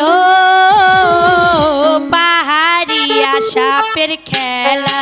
ও পাহাড়িয়া সাপের খেলা।